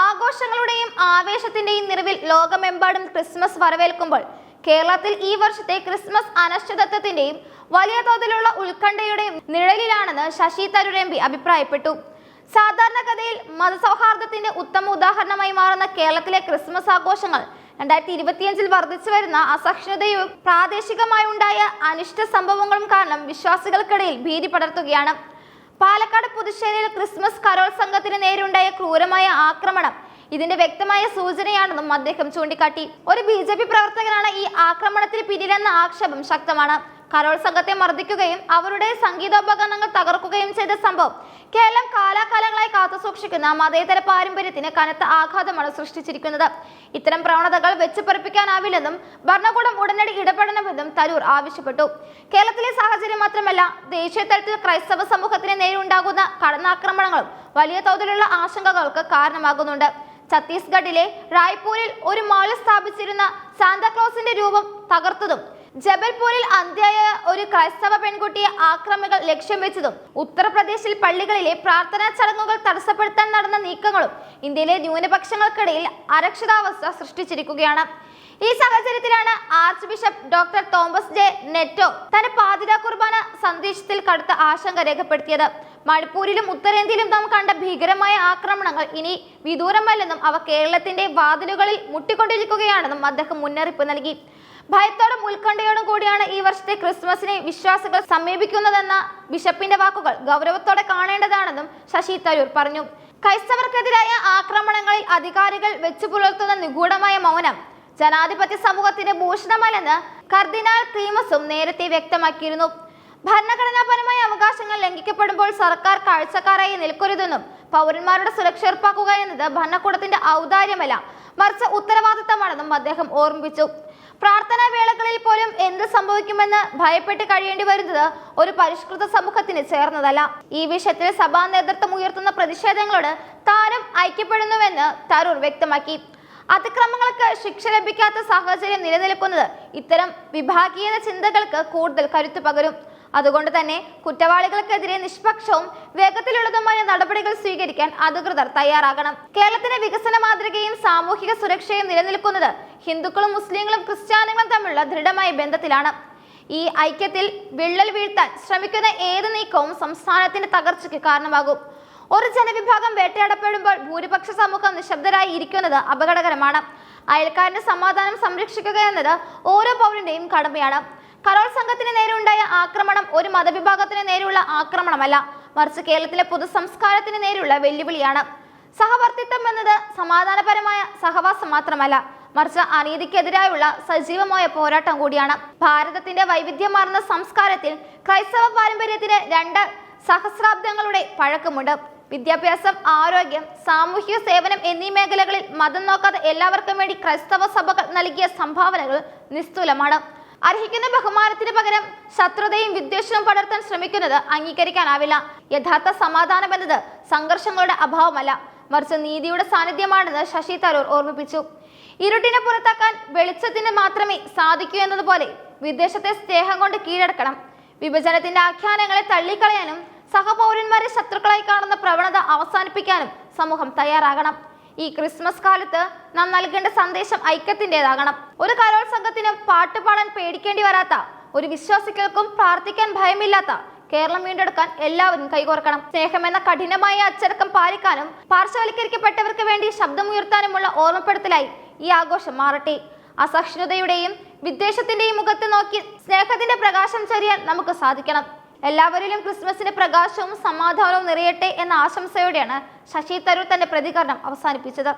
ആഘോഷങ്ങളുടെയും ആവേശത്തിന്റെയും നിറവിൽ ലോകമെമ്പാടും ക്രിസ്മസ് വരവേൽക്കുമ്പോൾ കേരളത്തിൽ ഈ വർഷത്തെ ക്രിസ്മസ് അനിശ്ചിതത്വത്തിന്റെയും വലിയ തോതിലുള്ള ഉത്കണ്ഠയുടെയും നിഴലിലാണെന്ന് ശശി തരൂർ എം പി അഭിപ്രായപ്പെട്ടു. സാധാരണഗതിയിൽ മതസൗഹാർദ്ദത്തിന്റെ ഉത്തമ ഉദാഹരണമായി മാറുന്ന കേരളത്തിലെ ക്രിസ്മസ് ആഘോഷങ്ങൾ രണ്ടായിരത്തി ഇരുപത്തിയഞ്ചിൽ വർദ്ധിച്ചു വരുന്ന അസഹിഷ്ണുതയും പ്രാദേശികമായി ഉണ്ടായ അനിഷ്ട സംഭവങ്ങളും കാരണം വിശ്വാസികൾക്കിടയിൽ ഭീതി പടർത്തുകയാണ്. പാലക്കാട് പുതുശ്ശേരിയിൽ ക്രിസ്മസ് കരോൾ സംഘത്തിന് നേരെയുണ്ടായ ക്രൂരമായ ആക്രമണം. ഇതിന്റെ വ്യക്തമായ സൂചനയാണെന്നും അദ്ദേഹം ചൂണ്ടിക്കാട്ടി. ഒരു ബി പ്രവർത്തകനാണ് ഈ ആക്രമണത്തിന് പിന്നിലെന്ന ആക്ഷേപം ശക്തമാണ്. കരോൾ സംഘത്തെ മർദ്ദിക്കുകയും അവരുടെ സംഗീതോപകരണങ്ങൾ തകർക്കുകയും ചെയ്ത സംഭവം കേരളം കാലാകാലങ്ങളായി കാത്തുസൂക്ഷിക്കുന്ന മതേതര പാരമ്പര്യത്തിന് കനത്ത ആഘാതമാണ് സൃഷ്ടിച്ചിരിക്കുന്നത്. ഇത്തരം പ്രവണതകൾ വെച്ചുപറിപ്പിക്കാനാവില്ലെന്നും ഭരണകൂടം ഉടനടി ഇടപെടണമെന്നും തരൂർ ആവശ്യപ്പെട്ടു. കേരളത്തിലെ സാഹചര്യം മാത്രമല്ല ദേശീയ തലത്തിൽ ക്രൈസ്തവ സമൂഹത്തിന് നേരെയുണ്ടാകുന്ന കടന്നാക്രമണങ്ങളും വലിയ തോതിലുള്ള ആശങ്കകൾക്ക് കാരണമാകുന്നുണ്ട്. ഛത്തീസ്ഗഡിലെ റായ്പൂരിൽ ഒരു മാളിൽ സ്ഥാപിച്ചിരുന്ന സാന്താക്ലോസിന്റെ രൂപം തകർത്തതും ജബൽപൂരിൽ അന്ത്യായ ഒരു ക്രൈസ്തവ പെൺകുട്ടിയെ ആക്രമികൾ ലക്ഷ്യം വെച്ചതും ഉത്തർപ്രദേശിൽ പള്ളികളിലെ പ്രാർത്ഥനാ ചടങ്ങുകൾ തടസ്സപ്പെടുത്താൻ നടന്ന നീക്കങ്ങളും ഇന്ത്യയിലെ ന്യൂനപക്ഷങ്ങൾക്കിടയിൽ അരക്ഷിതാവസ്ഥ സൃഷ്ടിച്ചിരിക്കുകയാണ്. ഈ സാഹചര്യത്തിലാണ് archbishop doctor Thomas J Netto തന്റെ പാതിരാ കുർബാന സന്ദേശത്തിൽ കടുത്ത ആശങ്ക രേഖപ്പെടുത്തിയത്. മണിപ്പൂരിലും ഉത്തരേന്ത്യയിലും നാം കണ്ട ഭീകരമായ ആക്രമണങ്ങൾ ഇനി വിദൂരമല്ലെന്നും അവ കേരളത്തിന്റെ വാതിലുകളിൽ മുട്ടിക്കൊണ്ടിരിക്കുകയാണെന്നും അദ്ദേഹം മുന്നറിയിപ്പ് നൽകി. ഭയത്തോടും ഉത്കണ്ഠയോടും കൂടിയാണ് ഈ വർഷത്തെ ക്രിസ്മസിനെ വിശ്വാസികൾ സമീപിക്കുന്നതെന്ന ബിഷപ്പിന്റെ വാക്കുകൾ ഗൗരവത്തോടെ കാണേണ്ടതാണെന്നും ശശി തരൂർ പറഞ്ഞു. ക്രൈസ്തവർക്കെതിരായ ആക്രമണങ്ങളിൽ അധികാരികൾ വെച്ചു പുലർത്തുന്ന നിഗൂഢമായ മൗനം ജനാധിപത്യ സമൂഹത്തിന്റെ ഭൂഷണമല്ലെന്ന് കർദിനാൾ ക്രീമസും നേരത്തെ വ്യക്തമാക്കിയിരുന്നു. അവകാശങ്ങൾ ലംഘിക്കപ്പെടുമ്പോൾ സർക്കാർ കാഴ്ചക്കാരായി നിൽക്കരുതെന്നും പൗരന്മാരുടെ സുരക്ഷ ഉറപ്പാക്കുക എന്നത് ഭരണകൂടത്തിന്റെ ഔദാര്യമല്ല മറിച്ച് ഉത്തരവാദിത്തമാണെന്നും അദ്ദേഹം ഓർമ്മിപ്പിച്ചു. പ്രാർത്ഥനാ വേളകളിൽ പോലും എന്ത് സംഭവിക്കുമെന്ന് ഭയപ്പെട്ട് കഴിയേണ്ടി വരുന്നത് ഒരു പരിഷ്കൃത സമൂഹത്തിന് ചേർന്നതല്ല. ഈ വിഷയത്തിൽ സഭാ നേതൃത്വം ഉയർത്തുന്ന പ്രതിഷേധങ്ങളോട് താരം ഐക്യപ്പെടുന്നുവെന്ന് തരൂർ വ്യക്തമാക്കി. അതിക്രമങ്ങൾക്ക് ശിക്ഷ ലഭിക്കാത്ത സാഹചര്യം നിലനിൽക്കുന്നത് ഇത്തരം വിഭാഗീയത ചിന്തകൾക്ക് കൂടുതൽ കരുത്തു പകരും. അതുകൊണ്ട് തന്നെ കുറ്റവാളികൾക്കെതിരെ നിഷ്പക്ഷവും വേഗത്തിലുള്ളതുമായ നടപടികൾ സ്വീകരിക്കാൻ അധികൃതർ തയ്യാറാകണം. കേരളത്തിന്റെ വികസന മാതൃകയും സാമൂഹിക സുരക്ഷയും നിലനിൽക്കുന്നത് ഹിന്ദുക്കളും മുസ്ലിങ്ങളും ക്രിസ്ത്യാനികളും തമ്മിലുള്ള ദൃഢമായ ബന്ധത്തിലാണ്. ഈ ഐക്യത്തിൽ വിള്ളൽ വീഴ്ത്താൻ ശ്രമിക്കുന്ന ഏത് നീക്കവും സംസ്ഥാനത്തിന്റെ തകർച്ചയ്ക്ക് കാരണമാകും. ഒരു ജനവിഭാഗം വേട്ടയാടപ്പെടുമ്പോൾ ഭൂരിപക്ഷ സമൂഹം നിശബ്ദരായി ഇരിക്കുന്നത് അപകടകരമാണ്. അയൽക്കാരന്റെ സമാധാനം സംരക്ഷിക്കുക എന്നത് ഓരോ പൗരന്റെയും കടമയാണ്. കരോൾ സംഘത്തിന് നേരെയുണ്ടായ ആക്രമണം ഒരു മതവിഭാഗത്തിന് നേരെയുള്ള ആക്രമണമല്ല. മറിച്ച് കേരളത്തിലെ പൊതുസംസ്കാരത്തിന് നേരെയുള്ള വെല്ലുവിളിയാണ്. സഹവർത്തിത്വം എന്നത് സമാധാനപരമായ സഹവാസം മാത്രമല്ല. മറിച്ച് അനീതിക്കെതിരായുള്ള സജീവമായ പോരാട്ടം കൂടിയാണ്. ഭാരതത്തിന്റെ വൈവിധ്യമാർന്ന സംസ്കാരത്തിൽ ക്രൈസ്തവ പാരമ്പര്യത്തിന് രണ്ട് സഹസ്രാബ്ദങ്ങളുടെ പഴക്കമുണ്ട്. വിദ്യാഭ്യാസം ആരോഗ്യം സാമൂഹിക സേവനം എന്നീ മേഖലകളിൽ മതം നോക്കാതെ എല്ലാവർക്കും വേണ്ടി ക്രൈസ്തവ സഭകൾ നൽകിയ സംഭാവനകൾ നിസ്തുലമാണ്. അർഹിക്കുന്ന ബഹുമാനത്തിന് പകരം ശത്രുതയും വിദ്വേഷവും പടർത്താൻ ശ്രമിക്കുന്നത് അംഗീകരിക്കാനാവില്ല. യഥാർത്ഥ സമാധാനം എന്നത് സംഘർഷങ്ങളുടെ അഭാവമല്ല. മറിച്ച് നീതിയുടെ സാന്നിധ്യമാണെന്ന് ശശി തരൂർ ഓർമ്മിപ്പിച്ചു. ഇരുട്ടിനെ പുറത്താക്കാൻ വെളിച്ചത്തിന് മാത്രമേ സാധിക്കൂ എന്നതുപോലെ വിദേശത്തെ സ്നേഹം കൊണ്ട് കീഴടക്കണം. വിഭജനത്തിന്റെ ആഖ്യാനങ്ങളെ തള്ളിക്കളയാനും സഹപൗരന്മാരെ ശത്രുക്കളായി കാണുന്ന പ്രവണത അവസാനിപ്പിക്കാനും സമൂഹം തയ്യാറാകണം. ഈ ക്രിസ്മസ് കാലത്ത് നാം നൽകേണ്ട സന്ദേശം ഐക്യത്തിന്റെതാകണം. ഒരു കരോൾ സംഘത്തിന് പാട്ടുപാടാൻ പേടിക്കേണ്ടി വരാത്ത ഒരു വിശ്വാസികൾക്കും പ്രാർത്ഥിക്കാൻ ഭയമില്ലാത്ത കേരളം വീണ്ടെടുക്കാൻ എല്ലാവരും കൈകോർക്കണം. സ്നേഹം എന്ന കഠിനമായ അച്ചടക്കം പാലിക്കാനും പാർശ്വവൽക്കരിക്കപ്പെട്ടവർക്ക് വേണ്ടി ശബ്ദമുയർത്താനുമുള്ള ഓർമ്മപ്പെടുത്തലായി ഈ ആഘോഷം മാറട്ടെ. അസഹിഷ്ണുതയുടെയും വിദ്വേഷത്തിന്റെയും മുഖത്ത് നോക്കി സ്നേഹത്തിന്റെ പ്രകാശം ചൊരിയാൻ നമുക്ക് സാധിക്കണം. എല്ലാവരിലും ക്രിസ്മസിന്റെ പ്രകാശവും സമാധാനവും നിറയട്ടെ എന്ന ആശംസയോടെയാണ് ശശി തരൂർ തന്റെ പ്രതികരണം അവസാനിപ്പിച്ചത്.